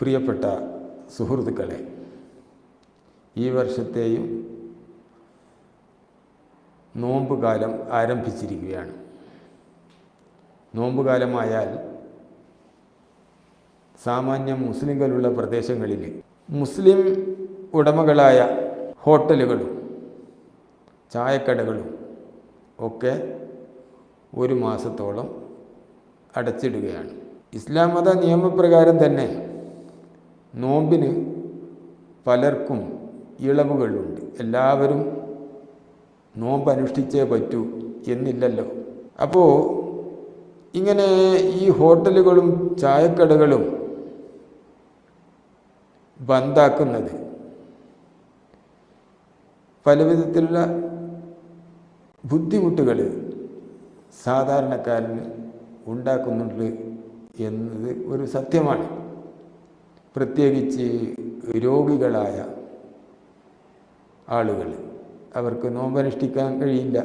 പ്രിയപ്പെട്ട സുഹൃത്തുക്കളെ ഈ വർഷത്തെയും നോമ്പുകാലം ആരംഭിച്ചിരിക്കുകയാണ്. നോമ്പുകാലമായാൽ സാമാന്യം മുസ്ലിങ്ങളുള്ള പ്രദേശങ്ങളിൽ മുസ്ലിം ഉടമകളായ ഹോട്ടലുകളും ചായക്കടകളും ഒക്കെ ഒരു മാസത്തോളം അടച്ചിടുകയാണ്. ഇസ്ലാം മത നിയമപ്രകാരം തന്നെ നോമ്പിന് പലർക്കും ഇളവുകളുണ്ട്. എല്ലാവരും നോമ്പ് അനുഷ്ഠിച്ചേ പറ്റൂ എന്നില്ലല്ലോ. അപ്പോൾ ഇങ്ങനെ ഈ ഹോട്ടലുകളും ചായക്കടകളും ബന്ദാക്കുന്നത് പലവിധത്തിലുള്ള ബുദ്ധിമുട്ടുകൾ സാധാരണക്കാരന് ഉണ്ടാക്കുന്നുണ്ട് എന്നത് ഒരു സത്യമാണ്. പ്രത്യേകിച്ച് രോഗികളായ ആളുകൾ. അവർക്ക് നോമ്പനുഷ്ഠിക്കാൻ കഴിയില്ല.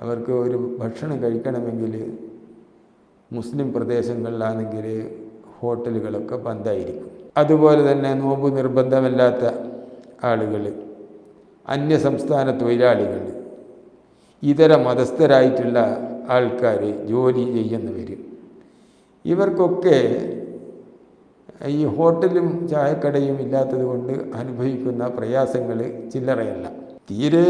അവർക്ക് ഒരു ഭക്ഷണം കഴിക്കണമെങ്കിൽ മുസ്ലിം പ്രദേശങ്ങളിലാണെങ്കിൽ ഹോട്ടലുകളൊക്കെ ബന്ധായിരിക്കും അതുപോലെ തന്നെ നോമ്പ് നിർബന്ധമല്ലാത്ത ആളുകൾ അന്യ സംസ്ഥാന തൊഴിലാളികൾ ഇതര മതസ്ഥരായിട്ടുള്ള ആൾക്കാർ ജോലി ചെയ്യുന്നവർ ഇവർക്കൊക്കെ ഈ ഹോട്ടലും ചായക്കടയും ഇല്ലാത്തത് കൊണ്ട് അനുഭവിക്കുന്ന പ്രയാസങ്ങൾ ചില്ലറയല്ല. തീരെ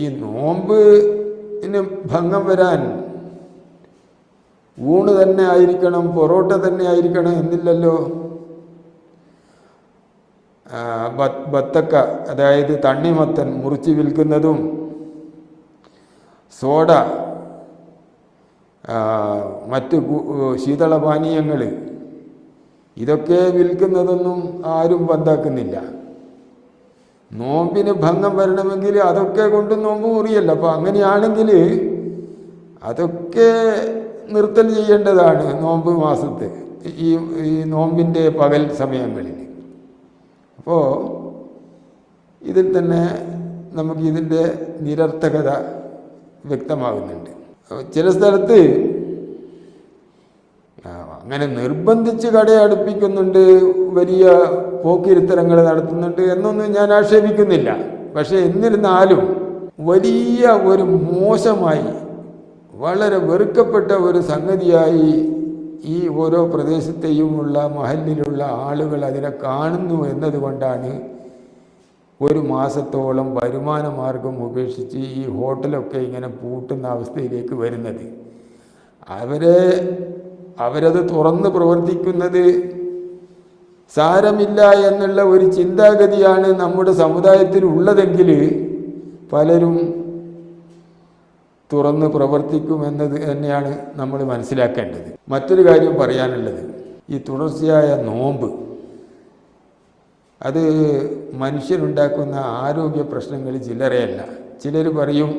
ഈ നോമ്പിന് ഭംഗം വരാൻ ഊണ് തന്നെ ആയിരിക്കണം പൊറോട്ട തന്നെ ആയിരിക്കണം എന്നില്ലല്ലോ. ബത്തക്ക അതായത് തണ്ണിമത്തൻ മുറിച്ച് വിൽക്കുന്നതും സോഡ മറ്റ് ശീതളപാനീയങ്ങൾ ഇതൊക്കെ വിൽക്കുന്നതൊന്നും ആരും ബന്ധാക്കുന്നില്ല. നോമ്പിന് ഭംഗം വരണമെങ്കിൽ അതൊക്കെ കൊണ്ട് നോമ്പ് മുറിയല്ല. അപ്പോൾ അങ്ങനെയാണെങ്കിൽ അതൊക്കെ നിർത്തൽ ചെയ്യേണ്ടതാണ് നോമ്പ് മാസത്തെ ഈ ഈ നോമ്പിന്റെ പകൽ സമയങ്ങളിൽ. അപ്പോൾ ഇതിൽ തന്നെ നമുക്ക് ഇതിന്റെ നിരർത്ഥകത വ്യക്തമാകുന്നുണ്ട്. ചില സ്ഥലത്ത് അങ്ങനെ നിർബന്ധിച്ച് കടയടുപ്പിക്കുന്നുണ്ട് വലിയ പോക്കിരുത്തരങ്ങൾ നടത്തുന്നുണ്ട് എന്നൊന്നും ഞാൻ ആക്ഷേപിക്കുന്നില്ല. പക്ഷേ എന്നിരുന്നാലും വലിയ ഒരു മോശമായി വളരെ വെറുക്കപ്പെട്ട ഒരു സംഗതിയായി ഈ ഓരോ പ്രദേശത്തെയുമുള്ള മഹലിലുള്ള ആളുകൾ അതിനെ കാണുന്നു എന്നതുകൊണ്ടാണ് ഒരു മാസത്തോളം വരുമാന മാർഗം ഉപേക്ഷിച്ച് ഈ ഹോട്ടലൊക്കെ ഇങ്ങനെ പൂട്ടുന്ന അവസ്ഥയിലേക്ക് വരുന്നത്. അവരെ അവരത് തുറന്ന് പ്രവർത്തിക്കുന്നത് സാരമില്ല എന്നുള്ള ഒരു ചിന്താഗതിയാണ് നമ്മുടെ സമുദായത്തിൽ ഉള്ളതെങ്കിൽ പലരും തുറന്ന് പ്രവർത്തിക്കുമെന്നത് തന്നെയാണ് നമ്മൾ മനസ്സിലാക്കേണ്ടത്. മറ്റൊരു കാര്യം പറയാനുള്ളത്. ഈ തുടർച്ചയായ നോമ്പ് അത് മനുഷ്യനുണ്ടാക്കുന്ന ആരോഗ്യ പ്രശ്നങ്ങൾ ചിലരെയല്ല ചിലർ പറയും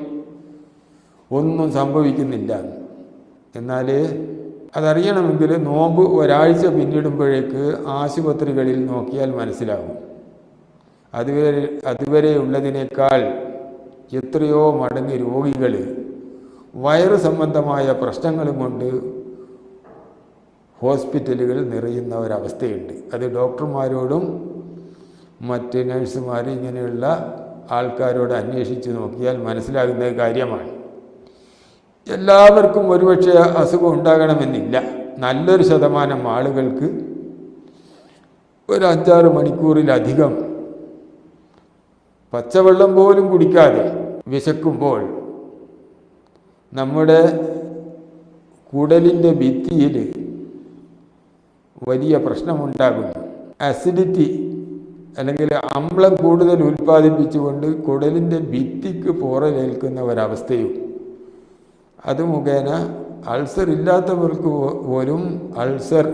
ഒന്നും സംഭവിക്കുന്നില്ല. എന്നാൽ അതറിയണമെങ്കിൽ നോമ്പ് ഒരാഴ്ച പിന്നിടുമ്പോഴേക്ക് ആശുപത്രികളിൽ നോക്കിയാൽ മനസ്സിലാകും അതുവരെ അതുവരെ ഉള്ളതിനേക്കാൾ എത്രയോ മടങ്ങ് രോഗികൾ വയറ് സംബന്ധമായ പ്രശ്നങ്ങളും കൊണ്ട് ഹോസ്പിറ്റലുകൾ നിറയുന്ന ഒരവസ്ഥയുണ്ട്. അത് ഡോക്ടർമാരോടും മറ്റ് നഴ്സുമാർ ഇങ്ങനെയുള്ള ആൾക്കാരോട് അന്വേഷിച്ച് നോക്കിയാൽ മനസ്സിലാകുന്ന കാര്യമാണ്. എല്ലാവർക്കും ഒരുപക്ഷെ അസുഖം ഉണ്ടാകണമെന്നില്ല. നല്ലൊരു ശതമാനം ആളുകൾക്ക് ഒരു അഞ്ചാറ് മണിക്കൂറിലധികം പച്ചവെള്ളം പോലും കുടിക്കാതെ വിശക്കുമ്പോൾ നമ്മുടെ കുടലിന്റെ ഭിത്തിയിൽ വലിയ പ്രശ്നമുണ്ടാകുന്നു. അസിഡിറ്റി അല്ലെങ്കിൽ അമ്ലം കൂടുതൽ ഉൽപ്പാദിപ്പിച്ചുകൊണ്ട് കുടലിന്റെ ഭിത്തിക്ക് പോറലേൽക്കുന്ന ഒരവസ്ഥയും അത് മുഖേന അൾസർ ഇല്ലാത്തവർക്ക് പോലും അൾസർ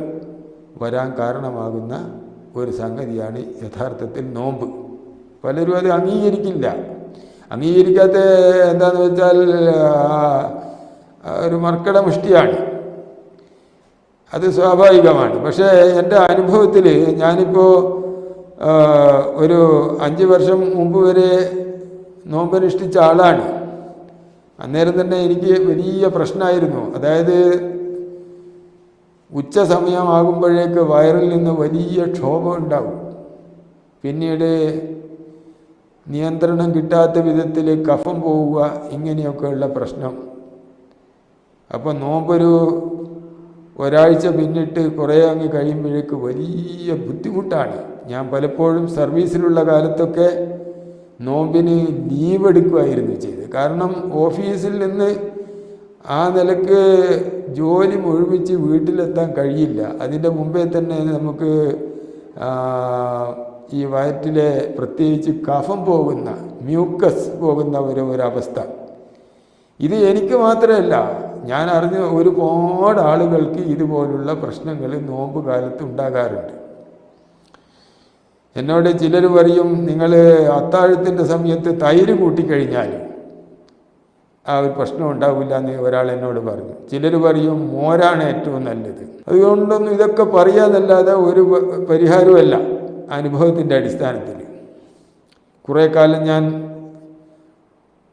വരാൻ കാരണമാകുന്ന ഒരു സംഗതിയാണ് യഥാർത്ഥത്തിൽ നോമ്പ്. പലരും അത് അംഗീകരിക്കില്ല. അംഗീകരിക്കാത്ത എന്താണെന്ന് വെച്ചാൽ ഒരു മർക്കട മുഷ്ടിയാണ് അത് സ്വാഭാവികമാണ്. പക്ഷേ എന്റെ അനുഭവത്തിൽ ഞാനിപ്പോൾ ഒരു അഞ്ച് വർഷം മുമ്പ് വരെ നോമ്പനുഷ്ഠിച്ച ആളാണ്. അന്നേരം തന്നെ എനിക്ക് വലിയ പ്രശ്നമായിരുന്നു. അതായത് ഉച്ച സമയമാകുമ്പോഴേക്ക് വയറിൽ നിന്ന് വലിയ ക്ഷോഭം ഉണ്ടാവും. പിന്നീട് നിയന്ത്രണം കിട്ടാത്ത വിധത്തിൽ കഫം പോവുക ഇങ്ങനെയൊക്കെയുള്ള പ്രശ്നം. അപ്പോൾ നോമ്പൊരു ഒരാഴ്ച പിന്നിട്ട് കുറേ അങ്ങ് കഴിയുമ്പോഴേക്ക് വലിയ ബുദ്ധിമുട്ടാണ്. ഞാൻ പലപ്പോഴും സർവീസിലുള്ള കാലത്തൊക്കെ നോമ്പിന് ലീവ് എടുക്കുമായിരുന്നു ചെയ്ത് കാരണം ഓഫീസിൽ നിന്ന് ആ നിലയ്ക്ക് ജോലി മുഴുമിച്ച് വീട്ടിലെത്താൻ കഴിയില്ല. അതിന്റെ മുമ്പേ തന്നെ നമുക്ക് ഈ വയറ്റിലെ പ്രത്യേകിച്ച് കഫം പോകുന്ന മ്യൂക്കസ് പോകുന്ന ഒരു ഒരവസ്ഥ ഇത് എനിക്ക് മാത്രമല്ല ഞാൻ അറിഞ്ഞ ഒരുപാട് ആളുകൾക്ക് ഇതുപോലുള്ള പ്രശ്നങ്ങൾ നോമ്പ് കാലത്ത് ഉണ്ടാകാറുണ്ട്. എന്നോട് ചിലർ പറയും നിങ്ങൾ അത്താഴത്തിന്റെ സമയത്ത് തൈര് കൂട്ടിക്കഴിഞ്ഞാൽ ആ ഒരു പ്രശ്നം ഉണ്ടാവില്ല എന്ന് ഒരാൾ എന്നോട് പറഞ്ഞു. ചിലർ പറയും മോരാണ് ഏറ്റവും നല്ലത്. അതുകൊണ്ടൊന്നും ഇതൊക്കെ പറയാതല്ലാതെ ഒരു പരിഹാരമല്ല അനുഭവത്തിന്റെ അടിസ്ഥാനത്തിൽ കുറേ കാലം ഞാൻ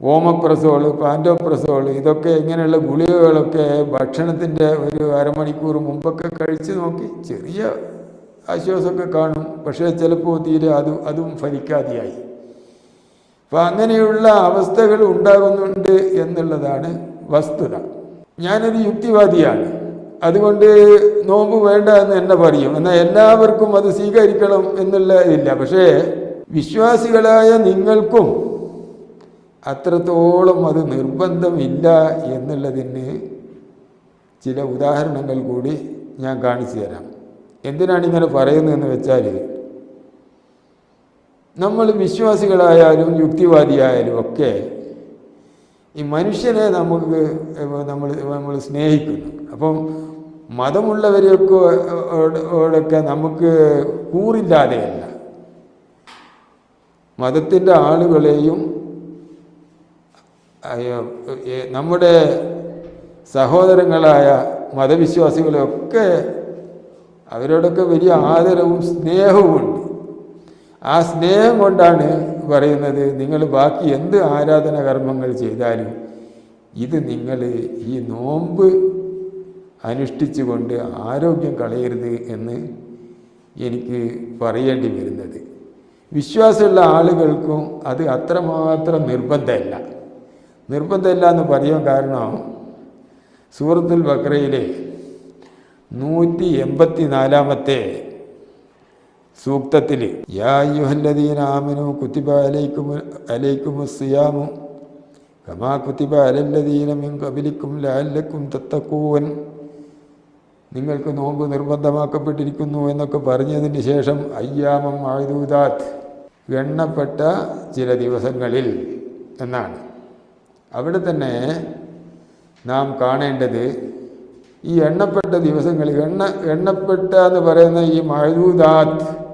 ഓമപ്രസോൾ പാന്റോപ്രസോൾ ഇതൊക്കെ ഇങ്ങനെയുള്ള ഗുളികകളൊക്കെ ഭക്ഷണത്തിന്റെ ഒരു അരമണിക്കൂർ മുമ്പൊക്കെ കഴിച്ച് നോക്കി ചെറിയ ആശ്വാസമൊക്കെ കാണും. പക്ഷേ ചിലപ്പോൾ തീരെ അതും അതും ഫലിക്കാതെയായി. അപ്പം അങ്ങനെയുള്ള അവസ്ഥകൾ ഉണ്ടാകുന്നുണ്ട് എന്നുള്ളതാണ് വസ്തുത. ഞാനൊരു യുക്തിവാദിയാണ്. അതുകൊണ്ട് നോമ്പ് വേണ്ട എന്ന് എന്നെ പറയും. എന്നാൽ എല്ലാവർക്കും അത് സ്വീകരിക്കണം എന്നുള്ളതില്ല പക്ഷേ വിശ്വാസികളായ നിങ്ങൾക്കും അത്രത്തോളം അത് നിർബന്ധമില്ല എന്നുള്ളതിന് ചില ഉദാഹരണങ്ങൾ കൂടി ഞാൻ കാണിച്ചു തരാം. എന്തിനാണ് ഇങ്ങനെ പറയുന്നതെന്ന് വെച്ചാൽ നമ്മൾ വിശ്വാസികളായാലും യുക്തിവാദിയായാലും ഒക്കെ ഈ മനുഷ്യനെ നമുക്ക് നമ്മൾ നമ്മൾ സ്നേഹിക്കുന്നു. അപ്പം മതമുള്ളവരെയൊക്കെ നമുക്ക് കൂറില്ലാതെയല്ല. മതത്തിന്റെ ആളുകളെയും നമ്മുടെ സഹോദരങ്ങളായ മതവിശ്വാസികളെയൊക്കെ അവരോടൊക്കെ വലിയ ആദരവും സ്നേഹവുമുണ്ട്. ആ സ്നേഹം കൊണ്ടാണ് പറയുന്നത് നിങ്ങൾ ബാക്കി എന്ത് ആരാധന കർമ്മങ്ങൾ ചെയ്താലും ഇത് നിങ്ങൾ ഈ നോമ്പ് അനുഷ്ഠിച്ചുകൊണ്ട് ആരോഗ്യം കളയരുത് എന്ന് എനിക്ക് പറയേണ്ടി വരുന്നത്. വിശ്വാസമുള്ള ആളുകൾക്കും അത് അത്രമാത്രം നിർബന്ധമല്ല. നിർബന്ധമില്ല എന്ന് പറയാൻ കാരണം സൂറത്തുൽ ബക്രയിലെ നൂറ്റി എൺപത്തി നാലാമത്തെ സൂക്തത്തിൽ യാ യുഹല്ലദീന ആമനു കുത്തിബ അലൈക്കും അലൈക്കും സിയാമു കമാ കുത്തിബ അലല്ലദീനമിൻ കബിലിക്കും ലാലക്കും തത്തക്കൂവൻ നിങ്ങൾക്ക് നോമ്പ് നിർബന്ധമാക്കപ്പെട്ടിരിക്കുന്നു എന്നൊക്കെ പറഞ്ഞതിന് ശേഷം അയ്യാമം ആയുദൂദാത്ത് എണ്ണപ്പെട്ട ചില ദിവസങ്ങളിൽ എന്നാണ്. അവിടെ തന്നെ നാം കാണേണ്ടത് ഈ എണ്ണപ്പെട്ട ദിവസങ്ങളിൽ എണ്ണ എണ്ണപ്പെട്ട എന്ന് പറയുന്ന ഈ മഴദൂദാത്ത്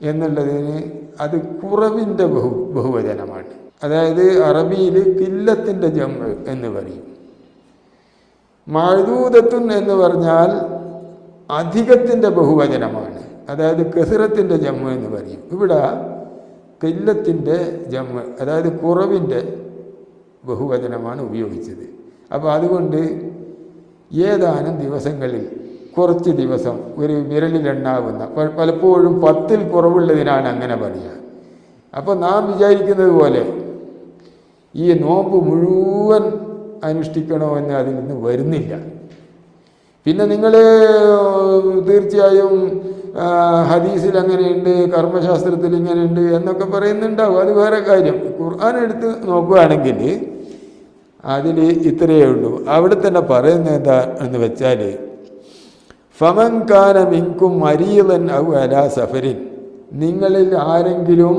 എന്നുള്ളതിന് അത് കുറവിന്റെ ബഹു ബഹുവചനമാണ്. അതായത് അറബിയിൽ കില്ലത്തിന്റെ ജമ്മ് എന്ന് പറയും. മഴുദത്തുൻ എന്ന് പറഞ്ഞാൽ അധികത്തിന്റെ ബഹുവചനമാണ്. അതായത് കെസിറത്തിന്റെ ജമ്മ് എന്ന് പറയും. ഇവിടെ കില്ലത്തിന്റെ ജമ്മ് അതായത് കുറവിന്റെ ബഹുവചനമാണ് ഉപയോഗിച്ചത്. അപ്പോൾ അതുകൊണ്ട് ഏതാനും ദിവസങ്ങളിൽ കുറച്ച് ദിവസം ഒരു വിരലിലെണ്ണാവുന്ന പലപ്പോഴും പത്തിൽ കുറവുള്ളതിനാണ് അങ്ങനെ പറയുക. അപ്പോൾ നാം വിചാരിക്കുന്നത് പോലെ ഈ നോമ്പ് മുഴുവൻ അനുഷ്ഠിക്കണമെന്ന് അതിൽ നിന്ന് വരുന്നില്ല. പിന്നെ നിങ്ങൾ തീർച്ചയായും ഹദീസിൽ അങ്ങനെയുണ്ട് കർമ്മശാസ്ത്രത്തിൽ ഇങ്ങനെയുണ്ട് എന്നൊക്കെ പറയുന്നുണ്ടാവും. അത് വേറെ കാര്യം. ഖുർആൻ എടുത്ത് നോക്കുകയാണെങ്കിൽ അതിൽ ഇത്രയേ ഉള്ളൂ. അവിടെ തന്നെ പറയുന്നത് എന്താ എന്ന് വെച്ചാൽ ഫമൻ കാന മിങ്കും മരീലൻ ഔ അലാ സഫരിൻ. നിങ്ങളിൽ ആരെങ്കിലും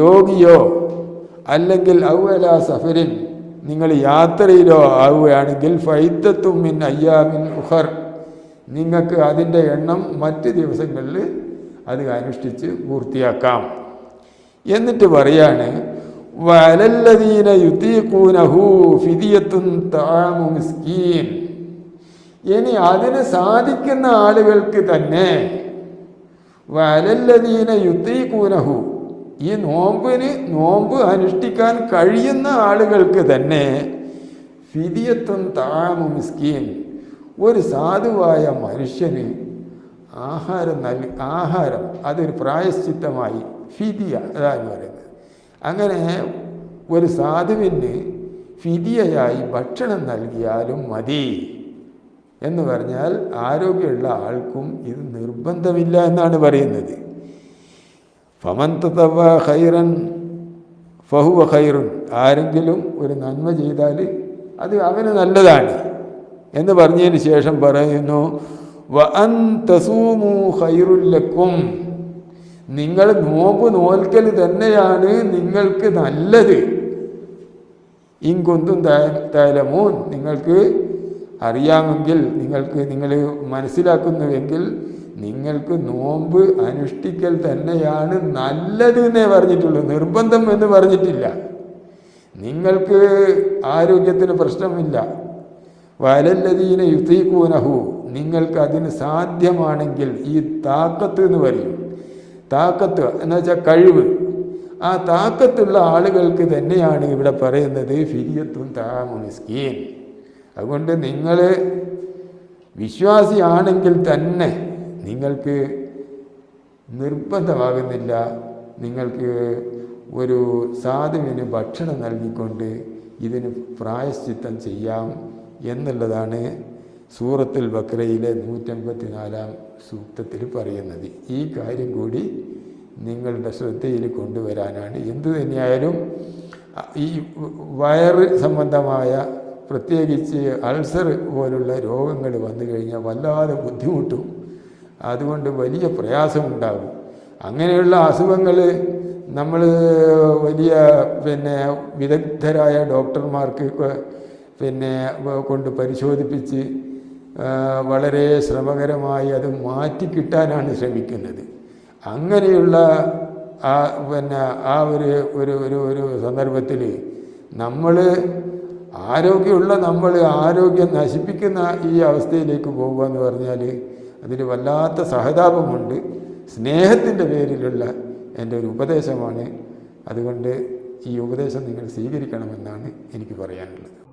രോഗിയോ അല്ലെങ്കിൽ ഔ അലാ സഫരിൻ നിങ്ങൾ യാത്രയിലോ ആവുകയാണെങ്കിൽ ഫൈത്തത്തും മിൻ അയ്യാമിൻ ഉഹർ നിങ്ങൾക്ക് അതിന്റെ എണ്ണം മറ്റ് ദിവസങ്ങളിൽ അത് അനുഷ്ഠിച്ച് പൂർത്തിയാക്കാം. എന്നിട്ട് പറയാണ് മിസ്കീൻ. ഇനി അതിന് സാധിക്കുന്ന ആളുകൾക്ക് തന്നെ വലല്ലദീന യുത്തീഖൂനഹു ഈ നോമ്പിന് നോമ്പ് അനുഷ്ഠിക്കാൻ കഴിയുന്ന ആളുകൾക്ക് തന്നെ ഫിതിയത്വം താമു മിസ്കീൻ. ഒരു സാധുവായ മനുഷ്യന് ആഹാരം നൽകി ആഹാരം അതൊരു പ്രായശ്ചിത്തമായി ഫിദിയ അതാണ് പറയുന്നത്. അങ്ങനെ ഒരു സാധുവിന് ഫിദിയയായി ഭക്ഷണം നൽകിയാലും മതി എന്ന് പറഞ്ഞാൽ ആരോഗ്യമുള്ള ആൾക്കും ഇത് നിർബന്ധമില്ല എന്നാണ് പറയുന്നത്. ഫമന്തവ ഖൈറൻ ഫഹുവ ഖൈറുൻ. ആരെങ്കിലും ഒരു നന്മ ചെയ്താൽ അത് അവന് നല്ലതാണ് എന്ന് പറഞ്ഞതിന് ശേഷം പറയുന്നു വ അൻ തസൂമു ഖൈറുല്ലക്കും നിങ്ങൾ നോമ്പ് നോൽക്കൽ തന്നെയാണ് നിങ്ങൾക്ക് നല്ലത്. ഇങ്കൊന്തും തലമോൻ. നിങ്ങൾക്ക് അറിയാമെങ്കിൽ നിങ്ങൾക്ക് നിങ്ങൾ മനസ്സിലാക്കുന്നുവെങ്കിൽ നിങ്ങൾക്ക് നോമ്പ് അനുഷ്ഠിക്കൽ തന്നെയാണ് നല്ലത് എന്നേ പറഞ്ഞിട്ടുള്ളൂ. നിർബന്ധം എന്ന് പറഞ്ഞിട്ടില്ല. നിങ്ങൾക്ക് ആരോഗ്യത്തിന് പ്രശ്നമില്ല. വരല്ലതീനെ യുദ്ധീക്കൂനഹു നിങ്ങൾക്ക് അതിന് സാധ്യമാണെങ്കിൽ ഈ താക്കത്ത് എന്ന് പറയും. താക്കത്ത് എന്ന് വെച്ചാൽ കഴിവ്. ആ താക്കത്തുള്ള ആളുകൾക്ക് തന്നെയാണ് ഇവിടെ പറയുന്നത് ഫിരിയത്തും താമുനിസ്കീൻ അതുകൊണ്ട് നിങ്ങൾ വിശ്വാസിയാണെങ്കിൽ തന്നെ നിങ്ങൾക്ക് നിർബന്ധമാകുന്നില്ല നിങ്ങൾക്ക് ഒരു സാധുവിന് ഭക്ഷണം നൽകിക്കൊണ്ട് ഇതിന് പ്രായശ്ചിത്തം ചെയ്യാം എന്നുള്ളതാണ് സൂറത്തുൽ ബക്രയിലെ നൂറ്റമ്പത്തിനാലാം സൂക്തത്തിൽ പറയുന്നത് ഈ കാര്യം കൂടി നിങ്ങളുടെ ശ്രദ്ധയിൽ കൊണ്ടുവരാനാണ്. എന്തു തന്നെയായാലും ഈ വയറ് സംബന്ധമായ പ്രത്യേകിച്ച് അൾസർ പോലുള്ള രോഗങ്ങൾ വന്നു കഴിഞ്ഞാൽ വല്ലാതെ ബുദ്ധിമുട്ടും അതുകൊണ്ട് വലിയ പ്രയാസമുണ്ടാകും. അങ്ങനെയുള്ള അസുഖങ്ങൾ നമ്മൾ വലിയ പിന്നെ വിദഗ്ധരായ ഡോക്ടർമാർക്ക് പിന്നെ കൊണ്ട് പരിശോധിപ്പിച്ച് വളരെ ശ്രമകരമായി അത് മാറ്റിക്കിട്ടാനാണ് ശ്രമിക്കുന്നത്. അങ്ങനെയുള്ള ആ പിന്നെ ആ ഒരു ഒരു ഒരു ഒരു സന്ദർഭത്തിൽ നമ്മൾ ആരോഗ്യമുള്ള നമ്മൾ ആരോഗ്യം നശിപ്പിക്കുന്ന ഈ അവസ്ഥയിലേക്ക് പോകുക എന്ന് പറഞ്ഞാൽ അതിൽ വല്ലാത്ത സഹതാപമുണ്ട്. സ്നേഹത്തിന്റെ പേരിലുള്ള എന്റെ ഒരു ഉപദേശമാണ്. അതുകൊണ്ട് ഈ ഉപദേശം നിങ്ങൾ സ്വീകരിക്കണമെന്നാണ് എനിക്ക് പറയാനുള്ളത്.